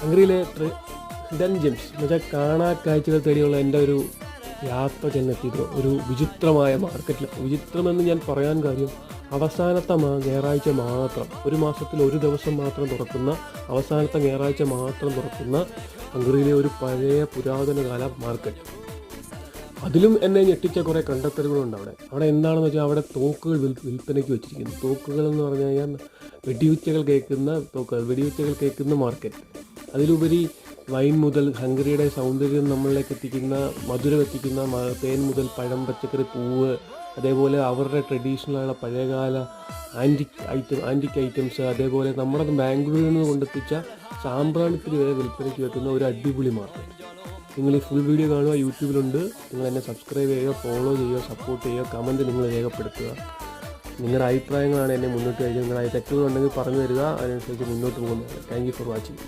ഹംഗറിയിലെ hidden Gems എന്നുവെച്ചാൽ കാണാ കാഴ്ചകൾ തേടിയുള്ള എന്റെ ഒരു യാത്ര ചെന്നെത്തിയത് ഒരു വിചിത്രമായ മാർക്കറ്റിൽ വിചിത്രമെന്ന് ഞാൻ പറയാൻ കാര്യം അവസാനത്തെ മാ ഞായറാഴ്ച മാത്രം ഒരു മാസത്തിൽ ഒരു ദിവസം മാത്രം തുറക്കുന്ന അവസാനത്തെ ഞായറാഴ്ച മാത്രം തുറക്കുന്ന ഹംഗറിയിലെ ഒരു പഴയ പുരാതന കാല മാർക്കറ്റ് അതിലും എന്നെ ഞെട്ടിച്ച കുറേ കണ്ടെത്തലുകളുണ്ട് അവിടെ. അവിടെ എന്താണെന്ന് വെച്ചാൽ അവിടെ തോക്കുകൾ വിൽ വിൽപ്പനയ്ക്ക് വെച്ചിരിക്കുന്നു. തോക്കുകൾ എന്ന് പറഞ്ഞു കഴിഞ്ഞാൽ വെടിയുച്ചകൾ കേൾക്കുന്ന തോക്കുകൾ വെടിയുച്ചകൾ കേൾക്കുന്ന മാർക്കറ്റ് അതിലുപരി വൈൻ മുതൽ ഹംഗറിയുടെ സൗന്ദര്യം നമ്മളിലേക്ക് എത്തിക്കുന്ന മധുരം എത്തിക്കുന്ന തേൻ മുതൽ പഴം പച്ചക്കറി പൂവ് അതേപോലെ അവരുടെ ട്രഡീഷണലായുള്ള പഴയകാല ആന്റിക് ഐറ്റം ആന്റിക് ഐറ്റംസ് അതേപോലെ നമ്മുടെ ബാംഗ്ലൂരിൽ നിന്ന് കൊണ്ടെത്തിച്ച സാമ്പ്രാണിത്തിന് വരെ വിൽപ്പനയ്ക്ക് വെക്കുന്ന ഒരു അടിപൊളി മാർക്കറ്റ്. നിങ്ങൾ ഈ ഫുൾ വീഡിയോ കാണുക യൂട്യൂബിലുണ്ട്. നിങ്ങൾ എന്നെ സബ്സ്ക്രൈബ് ചെയ്യുക ഫോളോ ചെയ്യുക സപ്പോർട്ട് ചെയ്യുക കമന്റ് നിങ്ങൾ രേഖപ്പെടുത്തുക. നിങ്ങളുടെ അഭിപ്രായങ്ങളാണ് എന്നെ മുന്നോട്ട് കഴിക്കുന്നത് നിങ്ങളുടെ തെറ്റുകളുണ്ടെങ്കിൽ പറഞ്ഞു തരിക. അതിനനുസരിച്ച് മുന്നോട്ട് പോകുന്നത് താങ്ക് യു ഫോർ വാച്ചിങ്